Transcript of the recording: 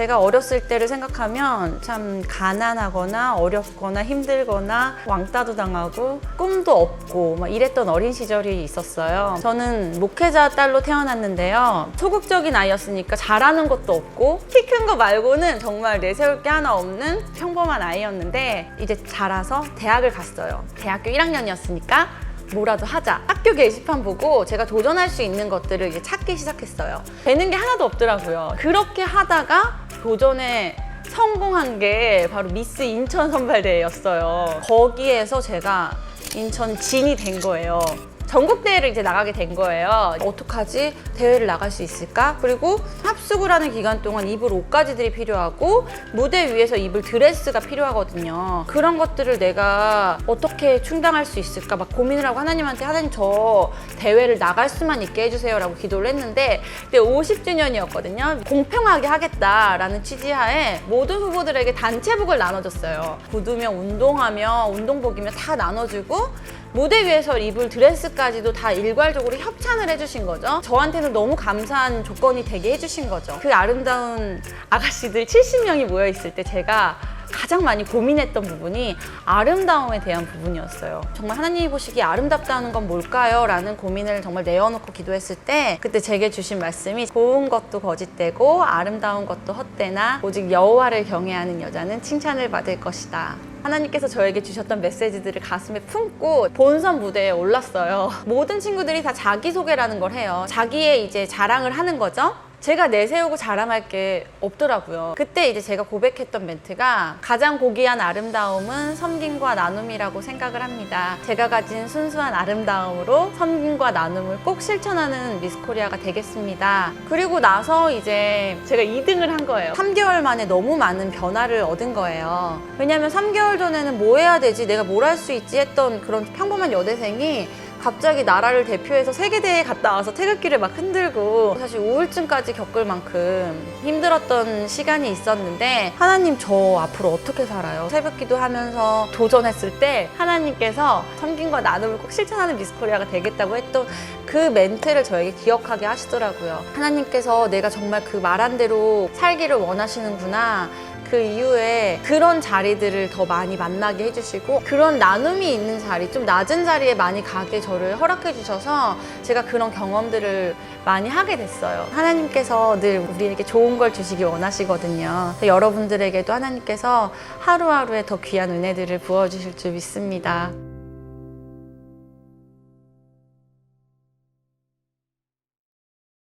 제가 어렸을 때를 생각하면 참 가난하거나 어렵거나 힘들거나 왕따도 당하고 꿈도 없고 막 이랬던 어린 시절이 있었어요. 저는 목회자 딸로 태어났는데요. 소극적인 아이였으니까 잘하는 것도 없고 키 큰 거 말고는 정말 내세울 게 하나 없는 평범한 아이였는데 이제 자라서 대학을 갔어요. 대학교 1학년이었으니까 뭐라도 하자. 학교 게시판 보고 제가 도전할 수 있는 것들을 이제 찾기 시작했어요. 되는 게 하나도 없더라고요. 그렇게 하다가 도전에 성공한 게 바로 미스 인천 선발대회였어요. 거기에서 제가 인천 진이 된 거예요. 전국 대회를 이제 나가게 된 거예요. 어떡하지? 대회를 나갈 수 있을까? 그리고 합숙을 하는 기간 동안 입을 옷가지들이 필요하고 무대 위에서 입을 드레스가 필요하거든요. 그런 것들을 내가 어떻게 충당할 수 있을까? 막 고민을 하고 하나님한테 하나님 저 대회를 나갈 수만 있게 해주세요라고 기도를 했는데 그때 50주년이었거든요. 공평하게 하겠다라는 취지하에 모든 후보들에게 단체복을 나눠줬어요. 구두며 운동하며 운동복이며 다 나눠주고 무대 위에서 입을 드레스까지도 다 일괄적으로 협찬을 해주신 거죠. 저한테는 너무 감사한 조건이 되게 해주신 거죠. 그 아름다운 아가씨들 70명이 모여있을 때 제가 가장 많이 고민했던 부분이 아름다움에 대한 부분이었어요. 정말 하나님이 보시기에 아름답다는 건 뭘까요? 라는 고민을 정말 내어놓고 기도했을 때 그때 제게 주신 말씀이 고운 것도 거짓되고 아름다운 것도 헛되나 오직 여호와를 경외하는 여자는 칭찬을 받을 것이다. 하나님께서 저에게 주셨던 메시지들을 가슴에 품고 본선 무대에 올랐어요. 모든 친구들이 다 자기소개라는 걸 해요. 자기의 이제 자랑을 하는 거죠. 제가 내세우고 자랑할 게 없더라고요. 그때 이제 제가 고백했던 멘트가 가장 고귀한 아름다움은 섬김과 나눔이라고 생각을 합니다. 제가 가진 순수한 아름다움으로 섬김과 나눔을 꼭 실천하는 미스코리아가 되겠습니다. 그리고 나서 이제 제가 2등을 한 거예요. 3개월 만에 너무 많은 변화를 얻은 거예요. 왜냐면 3개월 전에는 뭐 해야 되지? 내가 뭘 할 수 있지? 했던 그런 평범한 여대생이 갑자기 나라를 대표해서 세계대회에 갔다 와서 태극기를 막 흔들고 사실 우울증까지 겪을 만큼 힘들었던 시간이 있었는데 하나님 저 앞으로 어떻게 살아요? 새벽 기도 하면서 도전했을 때 하나님께서 섬김과 나눔을 꼭 실천하는 미스코리아가 되겠다고 했던 그 멘트를 저에게 기억하게 하시더라고요. 하나님께서 내가 정말 그 말한 대로 살기를 원하시는구나. 그 이후에 그런 자리들을 더 많이 만나게 해주시고 그런 나눔이 있는 자리, 좀 낮은 자리에 많이 가게 저를 허락해 주셔서 제가 그런 경험들을 많이 하게 됐어요. 하나님께서 늘 우리에게 좋은 걸 주시기 원하시거든요. 여러분들에게도 하나님께서 하루하루에 더 귀한 은혜들을 부어주실 줄 믿습니다.